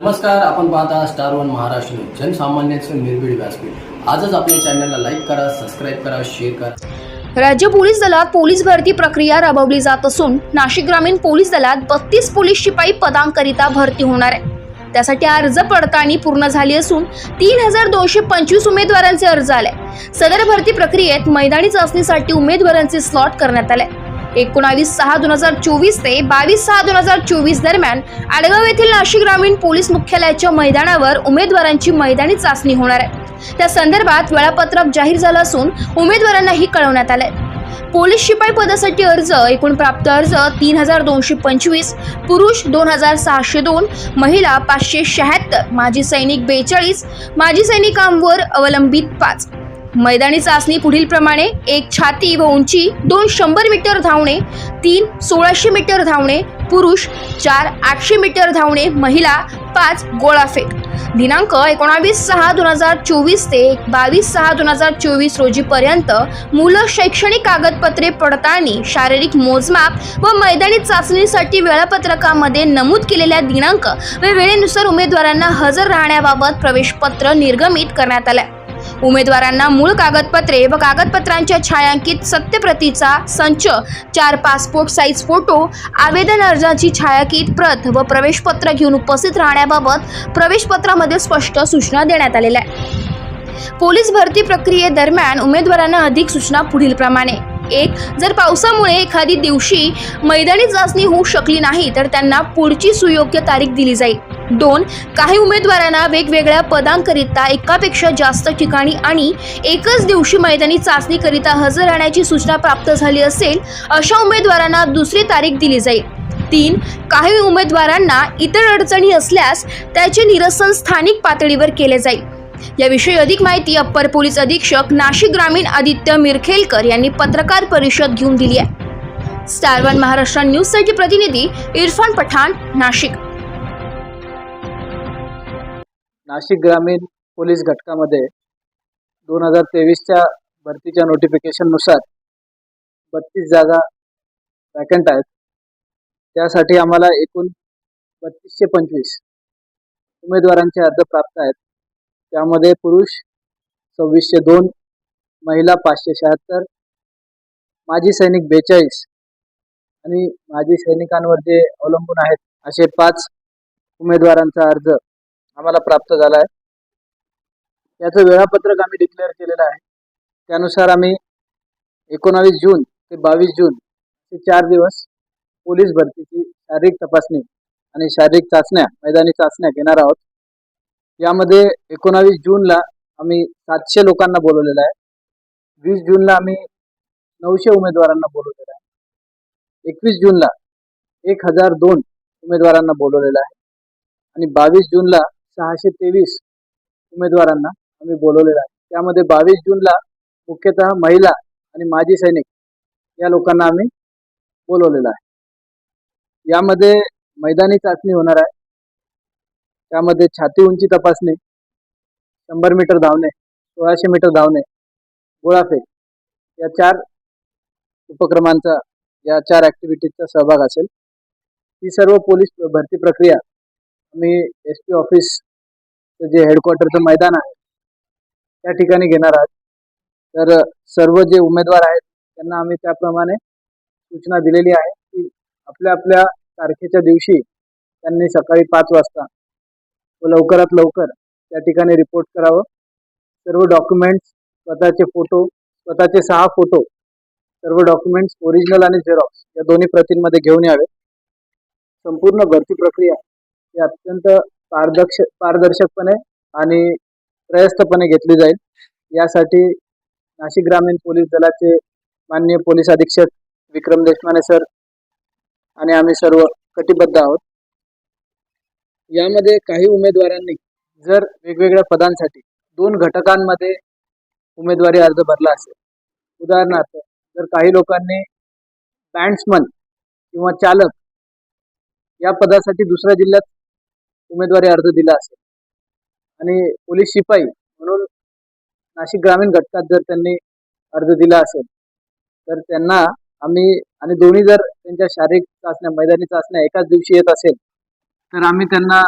नमस्कार आपण पाहता स्टार वन महाराष्ट्र न्यूज जनसामान्यांचं निर्भीड व्यासपीठ. आजच आपल्या चॅनलला लाईक करा सबस्क्राईब करा शेअर करा. राज्य पोलीस दलात पोलीस भरती प्रक्रिया राबवली जात असून नाशिक ग्रामीण पोलीस दलात बत्तीस पोलीस शिपाई पदांकरिता भरती होणार आहे. त्यासाठी अर्ज पडताळणी पूर्ण झाली असून तीन हजार दोनशे पंचवीस उमेदवारांचे अर्ज आले. सदर भरती प्रक्रियेत मैदानी चाचणीसाठी उमेदवारांचे स्लॉट करण्यात आले. एकोणावीस सहा दोन हजार चोवीस ते बावीस सहा दोन हजार चोवीस दरम्यान आडगाव येथील नाशिक ग्रामीण पोलीस मुख्यालयाच्या मैदानावर उमेदवारांची मैदानी चाचणी होणार आहे. त्या संदर्भात वेळापत्रक जाहीर झालं असून उमेदवारांनाही कळवण्यात आलंय. पोलीस शिपाई पदासाठी अर्ज एकूण प्राप्त अर्ज तीन हजार दोनशे पंचवीस पुरुष दोन हजार सहाशे दोन महिला पाचशे शहात्तर माजी सैनिक बेचाळीस माजी सैनिकांवर अवलंबित पाच. मैदानी चाचणी पुढील प्रमाणे एक छाती व उंची दोन शंभर मीटर धावणे तीन सोळाशे मीटर धावणे पुरुष चार आठशे मीटर धावणे महिला पाच गोळाफेक दिनांक एकोणावीस सहा दोन हजार चोवीस ते बावीस सहा दोन हजार चोवीस रोजीपर्यंत मुलं शैक्षणिक कागदपत्रे पडताळणी शारीरिक मोजमाप व मैदानी चाचणीसाठी वेळापत्रकामध्ये नमूद केलेल्या दिनांक व वेळेनुसार उमेदवारांना हजर राहण्याबाबत प्रवेशपत्र निर्गमित करण्यात आलं उमेदवारांना मूळ कागदपत्रे व कागदपत्रांच्या छायांकित सत्यप्रतीचा संच चार पासपोर्ट साईज फोटो आवेदन अर्जाची छायाकित प्रत व प्रवेशपत्र घेऊन उपस्थित राहण्याबाबत प्रवेशपत्रामध्ये स्पष्ट सूचना देण्यात आलेल्या आहे पोलीस भरती प्रक्रियेदरम्यान उमेदवारांना अधिक सूचना पुढीलप्रमाणे एक जर पावसामुळे एखादी दिवशी मैदानी चाचणी होऊ शकली नाही तर त्यांना पुढची सुयोग्य तारीख दिली जाईल. दोन काही उमेदवारांना वेगवेगळ्या पदांकरिता एकापेक्षा जास्त ठिकाणी आणि एकच दिवशी मैदानी चाचणीकरिता हजर राहण्याची सूचना प्राप्त झाली असेल अशा उमेदवारांना दुसरी तारीख दिली जाईल. तीन काही उमेदवारांना इतर अडचणी असल्यास त्याचे निरसन स्थानिक पातळीवर केले जाईल. याविषयी अधिक माहिती अप्पर पोलीस अधीक्षक नाशिक ग्रामीण आदित्य मिरखेलकर यांनी पत्रकार परिषद घेऊन दिली आहे. स्टार वन महाराष्ट्र न्यूजसाठी प्रतिनिधी इरफान पठाण नाशिक. नाशिक ग्रामीण पोलीस घटकामध्ये दोन हजार तेवीसच्या भरतीच्या नोटिफिकेशननुसार बत्तीस जागा वॅकंट आहेत. त्यासाठी आम्हाला एकूण बत्तीसशे पंचवीस उमेदवारांचे अर्ज प्राप्त आहेत. त्यामध्ये पुरुष सव्वीसशे दोन महिला पाचशे शहात्तर माजी सैनिक बेचाळीस आणि माजी सैनिकांवर जे अवलंबून आहेत असे पाच उमेदवारांचा अर्ज आम्हाला प्राप्त झाला आहे याचं वेळापत्रक आम्ही डिक्लेअर केलेलं आहे. त्यानुसार आम्ही एकोणावीस जून ते बावीस जून ते चार दिवस पोलीस भरतीची शारीरिक तपासणी आणि शारीरिक चाचण्या मैदानी चाचण्या घेणार आहोत. यामध्ये एकोणावीस जूनला आम्ही सातशे लोकांना बोलवलेलं आहे. वीस जूनला आम्ही नऊशे उमेदवारांना बोलवलेलं आहे. एकवीस जूनला एक हजार दोन उमेदवारांना बोलवलेलं आहे. आणि बावीस जूनला सहाशे तेवीस उमेदवारांना आम्ही बोलवलेलं आहे. त्यामध्ये बावीस जूनला मुख्यतः महिला आणि माजी सैनिक या लोकांना आम्ही बोलवलेलं आहे. यामध्ये मैदानी चाचणी होणार आहे. त्यामध्ये छाती उंची तपासणी शंभर मीटर धावणे सोळाशे मीटर धावणे गोळाफेक या चार उपक्रमांचा या चार ॲक्टिव्हिटीजचा सहभाग असेल. ही सर्व पोलीस भरती प्रक्रिया आम्ही एस पी ऑफिस जे हेडक्वार्टरचं मैदान आहे त्या ठिकाणी घेणार आहोत तर सर्व जे उमेदवार आहेत त्यांना आम्ही त्याप्रमाणे सूचना दिलेली आहे की आपल्या आपल्या तारखेच्या दिवशी त्यांनी सकाळी पाच वाजता व लवकरात लवकर त्या ठिकाणी रिपोर्ट करावं. सर्व डॉक्युमेंट्स स्वतःचे फोटो स्वतःचे सहा फोटो सर्व डॉक्युमेंट्स ओरिजिनल आणि झेरॉक्स या दोन्ही प्रतींमध्ये घेऊन यावे. संपूर्ण भरती प्रक्रिया ही अत्यंत पारदर्श पारदर्शकपणे आणि प्रयस्तपणे घेतली जाईल. यासाठी नाशिक ग्रामीण पोलीस दलाचे माननीय पोलीस अधीक्षक विक्रम देशमाने सर आणि आम्ही सर्व कटिबद्ध आहोत. यामध्ये काही उमेदवारांनी जर वेगवेगळ्या पदांसाठी दोन घटकांमध्ये उमेदवारी अर्ज भरला असेल. उदाहरणार्थ जर काही लोकांनी बँड्समन किंवा चालक या पदासाठी दुसऱ्या जिल्ह्यात उमेदवारी अर्ज दिला असेल. आणि पोलीस शिपाई म्हणून नाशिक ग्रामीण घटकात जर त्यांनी अर्ज दिला असेल तर त्यांना आम्ही आणि दोन्ही जर त्यांच्या शारीरिक चाचण्या मैदानी चाचण्या एकाच दिवशी येत असेल तर आम्ही त्यांना